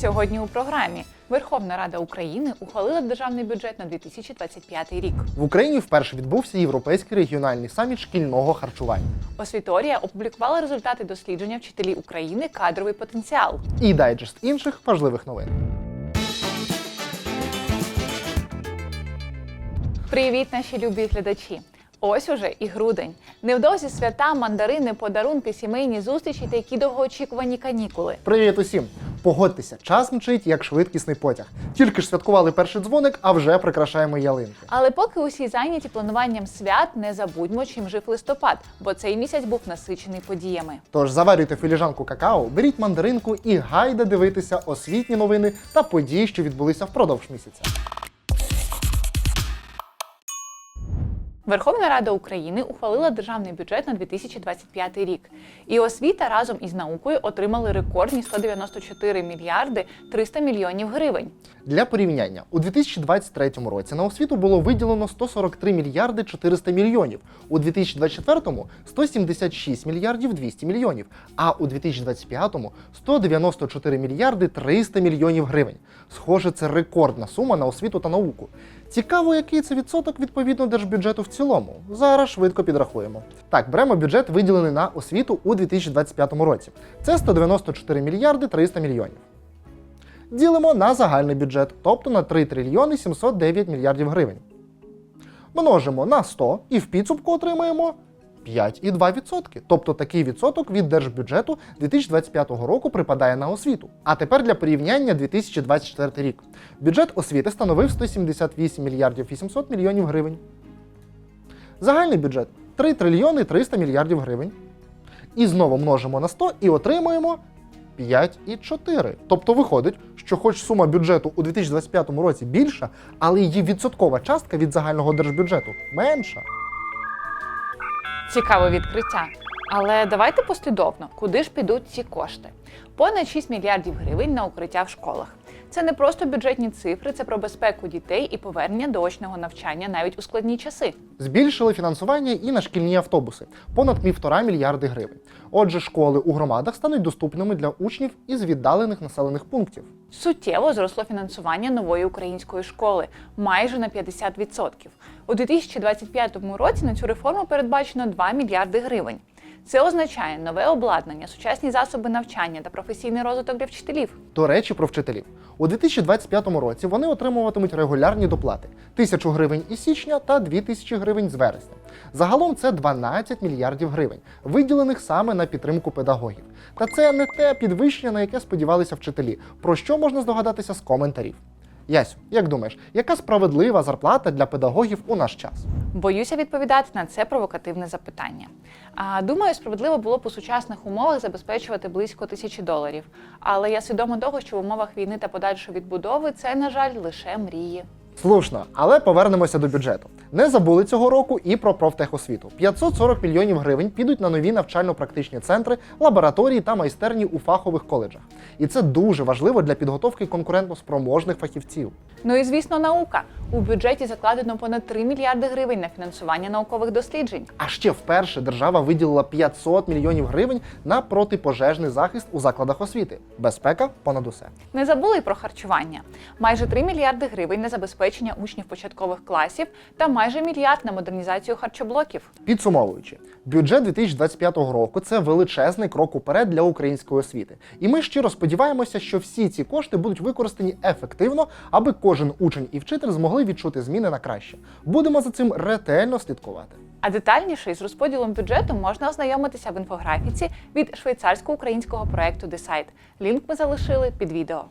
Сьогодні у програмі Верховна Рада України ухвалила державний бюджет на 2025 рік. В Україні вперше відбувся європейський регіональний саміт шкільного харчування. Освіторія опублікувала результати дослідження вчителі України кадровий потенціал. І дайджест інших важливих новин. Привіт, наші любі глядачі! Ось уже і грудень. Невдовзі свята, мандарини, подарунки, сімейні зустрічі та які довгоочікувані канікули. Привіт усім! Погодьтеся, час мчить як швидкісний потяг. Тільки ж святкували перший дзвоник, а вже прикрашаємо ялинки. Але поки усі зайняті плануванням свят, не забудьмо, чим жив листопад, бо цей місяць був насичений подіями. Тож заварюйте філіжанку какао, беріть мандаринку і гайда дивитися освітні новини та події, що відбулися впродовж місяця. Верховна Рада України ухвалила державний бюджет на 2025 рік. І освіта разом із наукою отримали рекордні 194 мільярди 300 мільйонів гривень. Для порівняння, у 2023 році на освіту було виділено 143 мільярди 400 мільйонів, у 2024 – 176 мільярдів 200 мільйонів, а у 2025 – 194 мільярди 300 мільйонів гривень. Схоже, це рекордна сума на освіту та науку. Цікаво, який це відсоток відповідно держбюджету в цілому. Зараз швидко підрахуємо. Так, беремо бюджет, виділений на освіту у 2025 році. Це 194 мільярди 300 мільйонів ділимо на загальний бюджет, тобто на 3 трильйони 709 мільярдів гривень. Множимо на 100 і в підсумку отримаємо 5,2%. Тобто такий відсоток від держбюджету 2025 року припадає на освіту. А тепер для порівняння 2024 рік. Бюджет освіти становив 178 мільярдів 800 мільйонів гривень. Загальний бюджет 3 трильйони 300 мільярдів гривень. І знову множимо на 100 і отримуємо 5,4. Тобто виходить, що хоч сума бюджету у 2025 році більша, але її відсоткова частка від загального держбюджету менша. Цікаве відкриття. Але давайте послідовно, куди ж підуть ці кошти? Понад 6 мільярдів гривень на укриття в школах. Це не просто бюджетні цифри, це про безпеку дітей і повернення до очного навчання навіть у складні часи. Збільшили фінансування і на шкільні автобуси понад півтора мільярди гривень. Отже, школи у громадах стануть доступними для учнів із віддалених населених пунктів. Суттєво зросло фінансування нової української школи майже на 50%. У 2025 році на цю реформу передбачено 2 мільярди гривень. Це означає нове обладнання, сучасні засоби навчання та професійний розвиток для вчителів. До речі, про вчителів. У 2025 році вони отримуватимуть регулярні доплати 1000 гривень із січня та 2000 гривень з вересня. Загалом це 12 мільярдів гривень, виділених саме на підтримку педагогів. Та це не те підвищення, на яке сподівалися вчителі, про що можна здогадатися з коментарів. Ясю, як думаєш, яка справедлива зарплата для педагогів у наш час? Боюся відповідати на це провокативне запитання. А думаю, справедливо було б у сучасних умовах забезпечувати близько тисячі доларів. Але я свідома того, що в умовах війни та подальшої відбудови це, на жаль, лише мрії. Слушно, але повернемося до бюджету. Не забули цього року і про профтехосвіту. 540 мільйонів гривень підуть на нові навчально-практичні центри, лабораторії та майстерні у фахових коледжах. І це дуже важливо для підготовки конкурентоспроможних фахівців. Ну і звісно, наука у бюджеті закладено понад 3 мільярди гривень на фінансування наукових досліджень. А ще вперше держава виділила 500 мільйонів гривень на протипожежний захист у закладах освіти. Безпека понад усе. Не забули й про харчування. Майже 3 мільярди гривень на забезпечення учнів початкових класів та майже мільярд на модернізацію харчоблоків. Підсумовуючи, бюджет 2025 року це величезний крок уперед для української освіти. І ми щиро сподіваємося, що всі ці кошти будуть використані ефективно, аби кожен учень і вчитель змогли відчути зміни на краще. Будемо за цим ретельно слідкувати. А детальніше із розподілом бюджету можна ознайомитися в інфографіці від швейцарсько-українського проекту Decide. Лінк ми залишили під відео.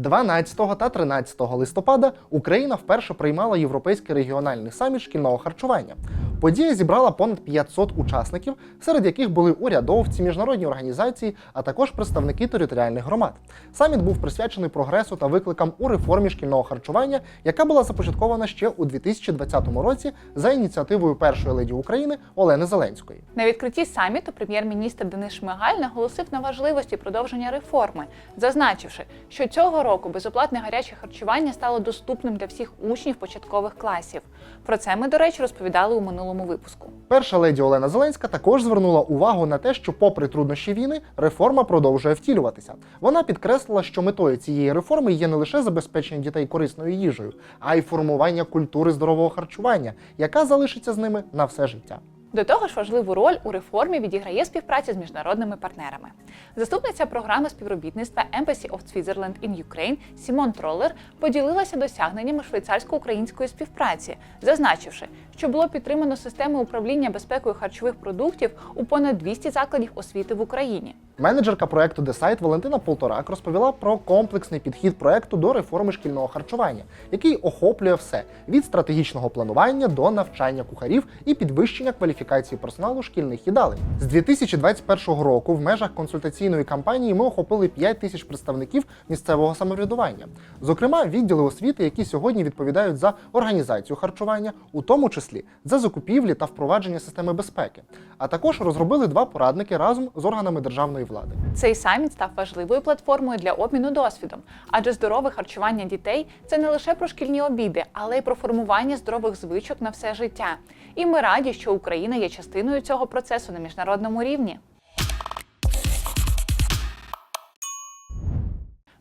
12 та 13 листопада Україна вперше приймала європейський регіональний саміт шкільного харчування. Подія зібрала понад 500 учасників, серед яких були урядовці, міжнародні організації, а також представники територіальних громад. Саміт був присвячений прогресу та викликам у реформі шкільного харчування, яка була започаткована ще у 2020 році за ініціативою першої леді України Олени Зеленської. На відкритті саміту прем'єр-міністр Денис Шмигаль наголосив на важливості продовження реформи, зазначивши, що цього року безоплатне гаряче харчування стало доступним для всіх учнів початкових класів. Про це ми, до речі, розповідали у минулому минулому випуску. Перша леді Олена Зеленська також звернула увагу на те, що, попри труднощі війни, реформа продовжує втілюватися. Вона підкреслила, що метою цієї реформи є не лише забезпечення дітей корисною їжею, а й формування культури здорового харчування, яка залишиться з ними на все життя. До того ж, важливу роль у реформі відіграє співпраця з міжнародними партнерами. Заступниця програми співробітництва Embassy of Switzerland in Ukraine Сімон Троллер поділилася досягненнями швейцарсько-української співпраці, зазначивши, що було підтримано системи управління безпекою харчових продуктів у понад 200 закладів освіти в Україні. Менеджерка проекту Десайт Валентина Полторак розповіла про комплексний підхід проекту до реформи шкільного харчування, який охоплює все від стратегічного планування до навчання кухарів і підвищення кваліфікації персоналу шкільних їдалень. З 2021 року в межах консультаційної кампанії ми охопили 5 тисяч представників місцевого самоврядування, зокрема відділи освіти, які сьогодні відповідають за організацію харчування, у тому числі за закупівлі та впровадження системи безпеки. А також розробили два порадники разом з органами державної влади. Цей саміт став важливою платформою для обміну досвідом, адже здорове харчування дітей це не лише про шкільні обіди, але й про формування здорових звичок на все життя. І ми раді, що Україна є частиною цього процесу на міжнародному рівні.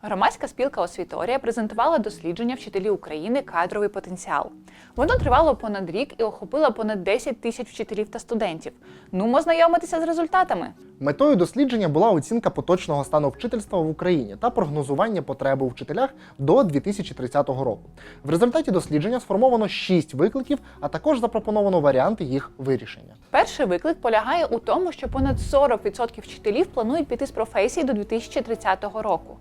Громадська спілка Освіторія презентувала дослідження вчителів України кадровий потенціал. Воно тривало понад рік і охопило понад 10 тисяч вчителів та студентів. Нумо знайомитися з результатами. Метою дослідження була оцінка поточного стану вчительства в Україні та прогнозування потреби у вчителях до 2030 року. В результаті дослідження сформовано 6 викликів, а також запропоновано варіанти їх вирішення. Перший виклик полягає у тому, що понад 40% вчителів планують піти з професії до 2030 року.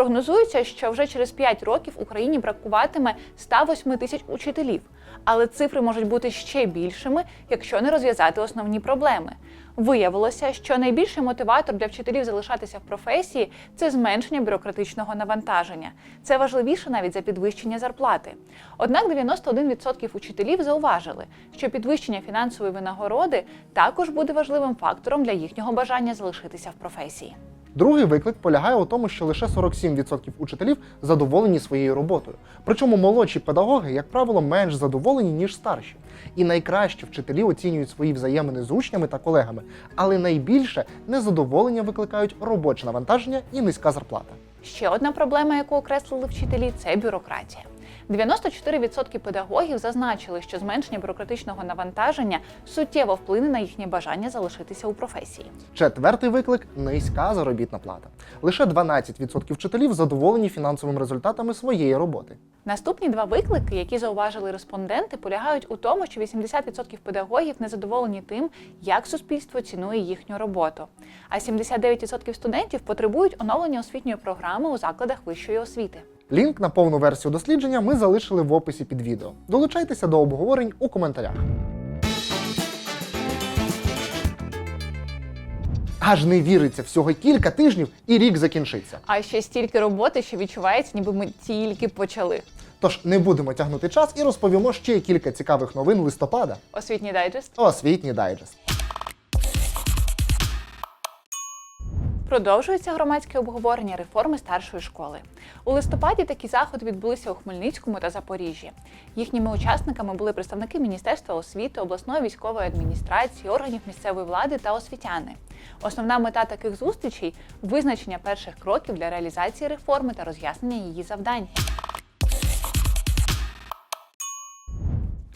Прогнозується, що вже через 5 років Україні бракуватиме 108 тисяч учителів, але цифри можуть бути ще більшими, якщо не розв'язати основні проблеми. Виявилося, що найбільший мотиватор для вчителів залишатися в професії це зменшення бюрократичного навантаження. Це важливіше навіть за підвищення зарплати. Однак 91% учителів зауважили, що підвищення фінансової винагороди також буде важливим фактором для їхнього бажання залишитися в професії. Другий виклик полягає у тому, що лише 47% учителів задоволені своєю роботою. Причому молодші педагоги, як правило, менш задоволені, ніж старші. І найкраще вчителі оцінюють свої взаємини з учнями та колегами, але найбільше незадоволення викликають робоче навантаження і низька зарплата. Ще одна проблема, яку окреслили вчителі, це бюрократія. 94% педагогів зазначили, що зменшення бюрократичного навантаження суттєво вплине на їхнє бажання залишитися у професії. Четвертий виклик низька заробітна плата. Лише 12% вчителів задоволені фінансовими результатами своєї роботи. Наступні два виклики, які зауважили респонденти, полягають у тому, що 80% педагогів не задоволені тим, як суспільство цінує їхню роботу. А 79% студентів потребують оновлення освітньої програми у закладах вищої освіти. Лінк на повну версію дослідження ми залишили в описі під відео. Долучайтеся до обговорень у коментарях. Аж не віриться, всього кілька тижнів і рік закінчиться. А ще стільки роботи, що відчувається, ніби ми тільки почали. Тож не будемо тягнути час і розповімо ще кілька цікавих новин листопада. Освітній дайджест. Освітній дайджест. Продовжується громадське обговорення реформи старшої школи. У листопаді такі заходи відбулися у Хмельницькому та Запоріжжі. Їхніми учасниками були представники Міністерства освіти, обласної військової адміністрації, органів місцевої влади та освітяни. Основна мета таких зустрічей визначення перших кроків для реалізації реформи та роз'яснення її завдань.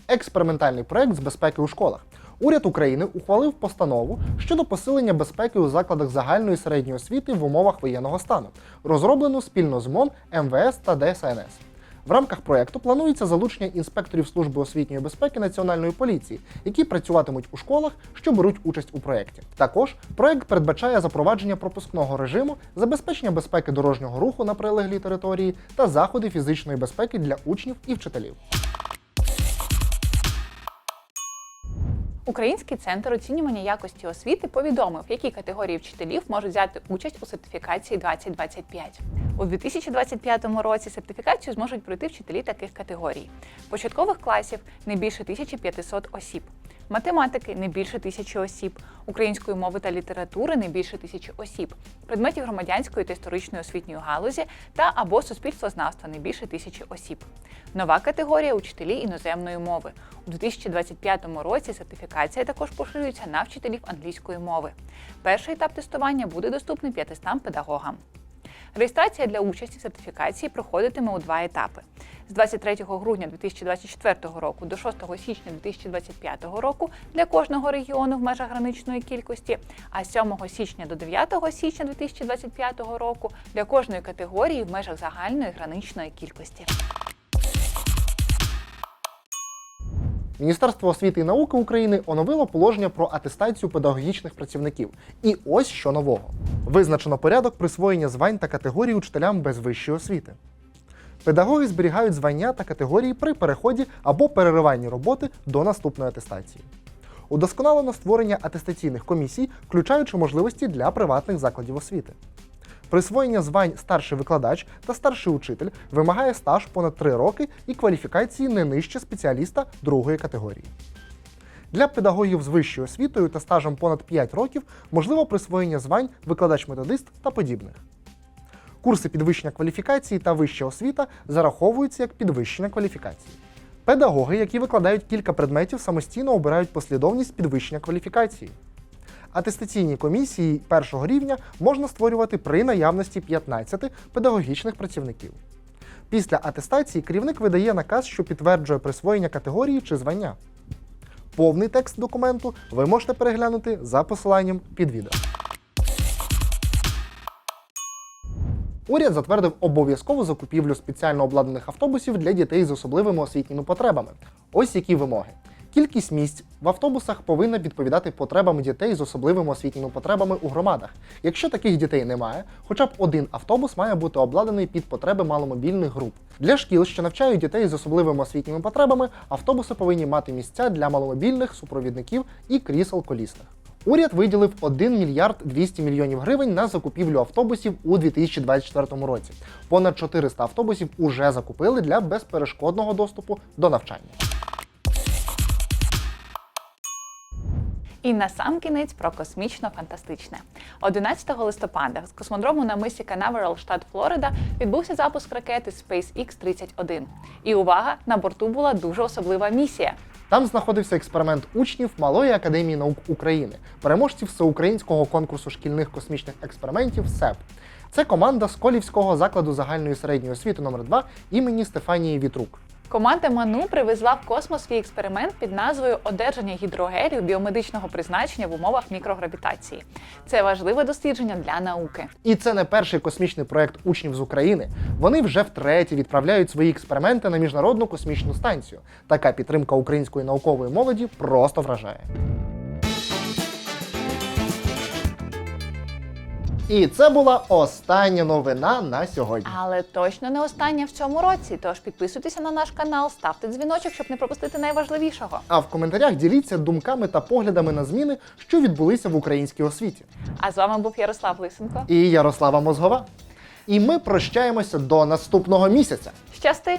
Експериментальний проект з безпеки у школах. Уряд України ухвалив постанову щодо посилення безпеки у закладах загальної середньої освіти в умовах воєнного стану, розроблену спільно з МОН, МВС та ДСНС. В рамках проекту планується залучення інспекторів служби освітньої безпеки Національної поліції, які працюватимуть у школах, що беруть участь у проєкті. Також проект передбачає запровадження пропускного режиму, забезпечення безпеки дорожнього руху на прилеглій території та заходи фізичної безпеки для учнів і вчителів. Український центр оцінювання якості освіти повідомив, які категорії вчителів можуть взяти участь у сертифікації 2025. У 2025 році сертифікацію зможуть пройти вчителі таких категорій: початкових класів не більше 1500 осіб, математики не більше тисячі осіб, української мови та літератури не більше тисячі осіб, предметів громадянської та історичної освітньої галузі та або суспільствознавства не більше тисячі осіб. Нова категорія учителі іноземної мови. У 2025 році сертифікація також поширюється на вчителів англійської мови. Перший етап тестування буде доступний 500 педагогам. Реєстрація для участі в сертифікації проходитиме у два етапи: з 23 грудня 2024 року до 6 січня 2025 року для кожного регіону в межах граничної кількості, а з 7 січня до 9 січня 2025 року для кожної категорії в межах загальної граничної кількості. Міністерство освіти і науки України оновило положення про атестацію педагогічних працівників. І ось що нового: визначено порядок присвоєння звань та категорій учителям без вищої освіти. Педагоги зберігають звання та категорії при переході або перериванні роботи до наступної атестації. Удосконалено створення атестаційних комісій, включаючи можливості для приватних закладів освіти. Присвоєння звань старший викладач та старший учитель вимагає стаж понад 3 роки і кваліфікації не нижче спеціаліста другої категорії. Для педагогів з вищою освітою та стажем понад 5 років можливо присвоєння звань викладач-методист та подібних. Курси підвищення кваліфікації та вища освіта зараховуються як підвищення кваліфікації. Педагоги, які викладають кілька предметів, самостійно обирають послідовність підвищення кваліфікації. Атестаційні комісії першого рівня можна створювати при наявності 15 педагогічних працівників. Після атестації керівник видає наказ, що підтверджує присвоєння категорії чи звання. Повний текст документу ви можете переглянути за посиланням під відео. Уряд затвердив обов'язкову закупівлю спеціально обладнаних автобусів для дітей з особливими освітніми потребами. Ось які вимоги. Кількість місць в автобусах повинна відповідати потребам дітей з особливими освітніми потребами у громадах. Якщо таких дітей немає, хоча б один автобус має бути обладнаний під потреби маломобільних груп. Для шкіл, що навчають дітей з особливими освітніми потребами, автобуси повинні мати місця для маломобільних супровідників і крісел колісних. Уряд виділив 1 мільярд 200 мільйонів гривень на закупівлю автобусів у 2024 році. Понад 400 автобусів уже закупили для безперешкодного доступу до навчання. І на сам кінець про космічно-фантастичне. 11 листопада з космодрому на мисі Канаверал, штат Флорида, відбувся запуск ракети SpaceX 31. І увага, на борту була дуже особлива місія. Там знаходився експеримент учнів Малої академії наук України, переможців всеукраїнського конкурсу шкільних космічних експериментів СЕП. Це команда з Колівського закладу загальної середньої освіти номер 2 імені Стефанії Вітрук. Команда Ману привезла в космос свій експеримент під назвою Одержання гідрогелів біомедичного призначення в умовах мікрогравітації. Це важливе дослідження для науки. І це не перший космічний проект учнів з України. Вони вже втретє відправляють свої експерименти на міжнародну космічну станцію. Така підтримка української наукової молоді просто вражає. І це була остання новина на сьогодні. Але точно не остання в цьому році. Тож підписуйтеся на наш канал, ставте дзвіночок, щоб не пропустити найважливішого. А в коментарях діліться думками та поглядами на зміни, що відбулися в українській освіті. А з вами був Ярослав Лисенко. І Ярослава Мозгова. І ми прощаємося до наступного місяця. Щасти!